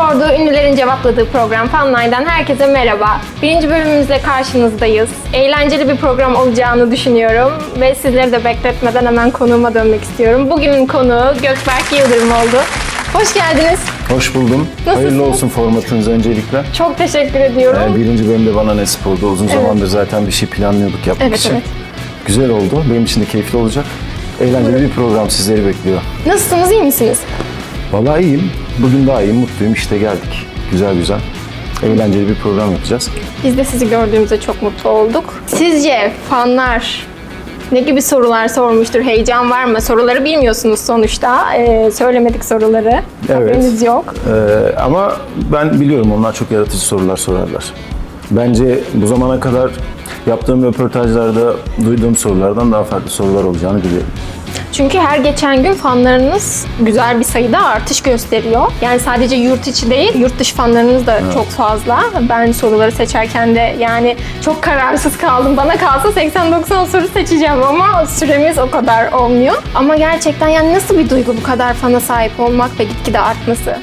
sorduğu, ünlülerin cevapladığı program Fanline'dan herkese merhaba. Birinci bölümümüzle karşınızdayız. Eğlenceli bir program olacağını düşünüyorum ve sizleri de bekletmeden hemen konuğuma dönmek istiyorum. Bugünün konuğu Gökberk Yıldırım oldu. Hoş geldiniz. Hoş buldum. Nasılsınız? Hayırlı olsun formatınız öncelikle. Çok teşekkür ediyorum. Ee, birinci bölümde bana nasip oldu. Uzun zamandır zaten bir şey planlıyorduk yapmak Evet, için. evet. Güzel oldu. Benim için de keyifli olacak. Eğlenceli bir program sizleri bekliyor. Nasılsınız, iyi misiniz? Vallahi iyiyim. Bugün daha iyiyim. Mutluyum. İşte geldik. Güzel güzel. Eğlenceli bir program yapacağız. Biz de sizi gördüğümüzde çok mutlu olduk. Sizce fanlar ne gibi sorular sormuştur? Heyecan var mı? Soruları bilmiyorsunuz sonuçta. Ee, söylemedik soruları. Evet. Haberiniz yok. Ee, ama ben biliyorum onlar çok yaratıcı sorular sorarlar. Bence bu zamana kadar yaptığım röportajlarda duyduğum sorulardan daha farklı sorular olacağını biliyorum. Çünkü her geçen gün fanlarınız güzel bir sayıda artış gösteriyor. Yani sadece yurt içi değil, yurt dışı fanlarınız da çok fazla. Ben soruları seçerken de yani çok kararsız kaldım. Bana kalsa 80-90 soru seçeceğim ama süremiz o kadar olmuyor. Ama gerçekten yani nasıl bir duygu bu kadar fana sahip olmak ve gitgide artması?